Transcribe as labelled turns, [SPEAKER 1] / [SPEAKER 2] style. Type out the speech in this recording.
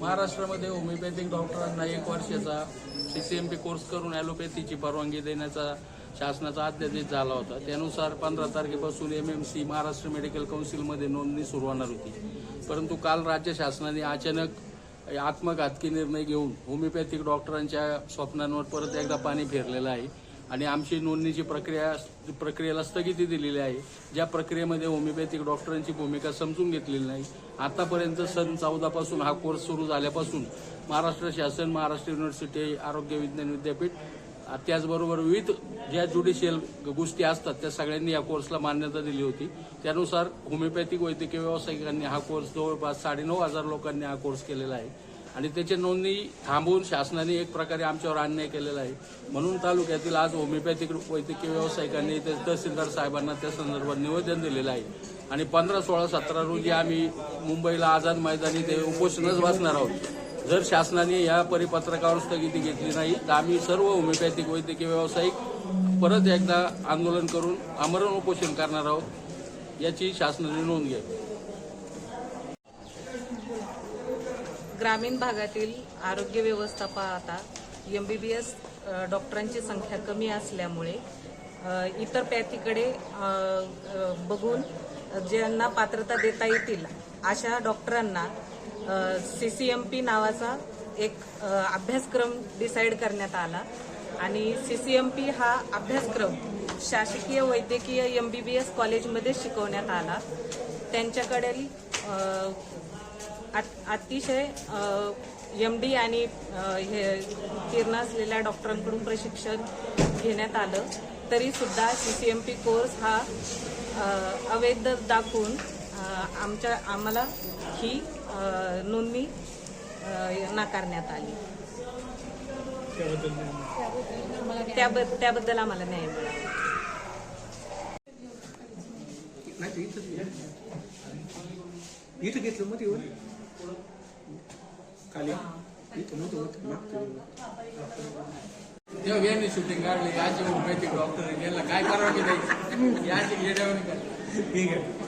[SPEAKER 1] महाराष्ट्रामध्ये होमिओपॅथिक डॉक्टरांना एक वर्षाचा C C M P course करून ॲलोपॅथीची परवानगी देण्याचा शासनाचा अध्यादेश झाला होता. त्यानुसार पंधरा तारखेपासून M M C Maharashtra medical काउन्सिलमध्ये नोंदणी सुरू होणार होती. परंतु काल राज्य शासनाने अचानक आत्मघातकी निर्णय घेऊन होमिओपॅथिक डॉक्टरांच्या स्वप्नांवर परत एकदा पाणी फेरलेलं आहे. आणि आमची नोंदणीची प्रक्रिया प्रक्रियेला स्थगिती दिलेली आहे. ज्या प्रक्रियेमध्ये होमिओपॅथिक डॉक्टरांची भूमिका समजून घेतलेली नाही आतापर्यंत सन चौदापासून हा कोर्स सुरू झाल्यापासून महाराष्ट्र शासन महाराष्ट्र युनिव्हर्सिटी आरोग्य विज्ञान विद्यापीठ त्याचबरोबर विविध ज्या ज्युडिशियल गोष्टी असतात त्या सगळ्यांनी या कोर्सला मान्यता दिली होती. त्यानुसार होमिओपॅथिक वैद्यकीय व्यावसायिकांनी हा कोर्स जवळपास साडेनऊ हजार लोकांनी हा कोर्स केलेला आहे. आणि त्याची नोंदणी थांबवून शासनाने एक प्रकारे आमच्यावर अन्याय केलेला आहे. म्हणून तालुक्यातील आज होमिओपॅथिक वैद्यकीय व्यावसायिकांनी ते तहसीलदार साहेबांना त्या संदर्भात निवेदन दिलेलं आहे. आणि पंधरा सोळा सतरा रोजी आम्ही मुंबईला आझाद मैदानी ते उपोषणच बसणार आहोत. जर शासनाने या परिपत्रकावर स्थगिती घेतली नाही तर आम्ही सर्व होमिओपॅथिक वैद्यकीय व्यावसायिक परत एकदा आंदोलन करून आमरण उपोषण करणार आहोत याची शासनाने नोंद घ्यावी.
[SPEAKER 2] ग्रामीण भागातील आरोग्य व्यवस्था पाहता एम बी बी एस डॉक्टरांची संख्या कमी असल्यामुळे इतर पॅथीकडे बघून ज्यांना पात्रता देता येतील अशा डॉक्टरांना सी सी एम पी नावाचा एक अभ्यासक्रम डिसाईड करण्यात आला. आणि सी सी एम पी हा अभ्यासक्रम शासकीय वैद्यकीय एम बी बी एस कॉलेजमध्ये शिकवण्यात आला. त्यांच्याकडील अतिशय एम डी आणि हे उत्तीर्ण असलेल्या डॉक्टरांकडून प्रशिक्षण घेण्यात आलं. तरी सुद्धा C C M P course हा अवैध दाखवून आमच्या आम्हाला ही नोंदणी नाकारण्यात आली. त्याबद्दल त्याबद्दल आम्हाला न्याय मिळाला.
[SPEAKER 3] खाली? इथं नव्हतं होतं मागचं
[SPEAKER 1] तेव्हा यांनी शूटिंग काढली. याची होमिओपॅथिक डॉक्टर यांना काय करावं की नाही? याची घेण्यावर
[SPEAKER 3] ठीक आहे.